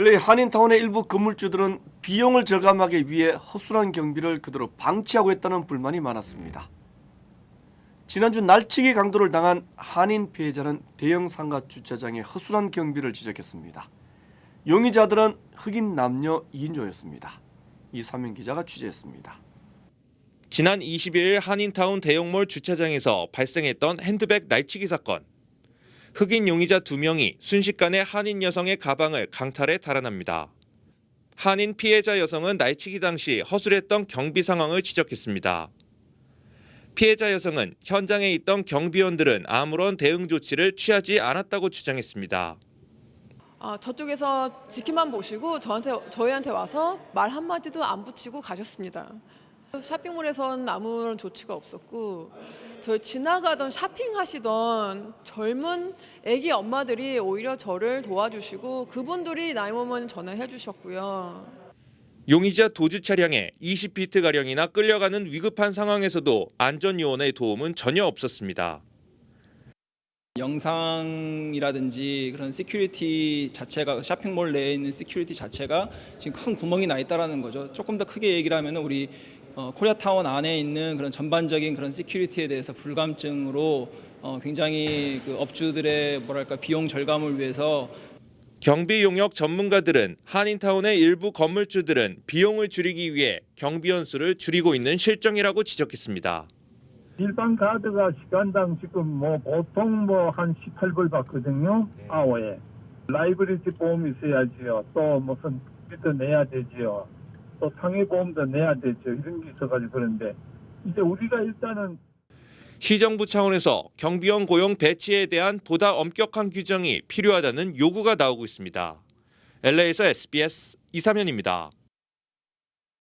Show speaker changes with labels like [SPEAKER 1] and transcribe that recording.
[SPEAKER 1] LA 한인타운의 일부 건물주들은 비용을 절감하기 위해 허술한 경비를 그대로 방치하고 있다는 불만이 많았습니다. 지난주 날치기 강도를 당한 한인 피해자는 대형 상가 주차장의 허술한 경비를 지적했습니다. 용의자들은 흑인 남녀 2인조였습니다. 이사명 기자가 취재했습니다.
[SPEAKER 2] 지난 22일 한인타운 대형몰 주차장에서 발생했던 핸드백 날치기 사건. 흑인 용의자 두 명이 순식간에 한인 여성의 가방을 강탈해 달아납니다. 한인 피해자 여성은 날치기 당시 허술했던 경비 상황을 지적했습니다. 피해자 여성은 현장에 있던 경비원들은 아무런 대응 조치를 취하지 않았다고 주장했습니다.
[SPEAKER 3] 아, 저쪽에서 지키만 보시고 저한테 저희한테 와서 말 한마디도 안 붙이고 가셨습니다. 쇼핑몰에선 아무런 조치가 없었고 저희 지나가던 쇼핑하시던 젊은 아기 엄마들이 오히려 저를 도와주시고 그분들이 나이머먼 전화해 주셨고요.
[SPEAKER 2] 용의자 도주 차량에 20피트 가량이나 끌려가는 위급한 상황에서도 안전 요원의 도움은 전혀 없었습니다.
[SPEAKER 4] 영상이라든지 그런 시큐리티 자체가 쇼핑몰 내에 있는 시큐리티 자체가 지금 큰 구멍이 나 있다라는 거죠. 조금 더 크게 얘기를 하면 우리 어, 코리아타운 안에 있는 그런 전반적인 그런 시큐리티에 대해서 불감증으로 어, 굉장히 그 업주들의 뭐랄까 비용 절감을 위해서
[SPEAKER 2] 경비 용역 전문가들은 한인타운의 일부 건물주들은 비용을 줄이기 위해 경비원 수를 줄이고 있는 실정이라고 지적했습니다.
[SPEAKER 5] 일반 카드가 시간당 지금 뭐 보통 뭐 한 18불 받거든요. 아워에. 라이브리지 보험이 있어야지요. 또 무슨 비도 내야 되지요. 또 상해 보험도 내야 되죠. 이런 게 있어가지고 그런데 이제 우리가 일단은
[SPEAKER 2] 시정부 차원에서 경비원 고용 배치에 대한 보다 엄격한 규정이 필요하다는 요구가 나오고 있습니다. LA에서 SBS 이사면입니다.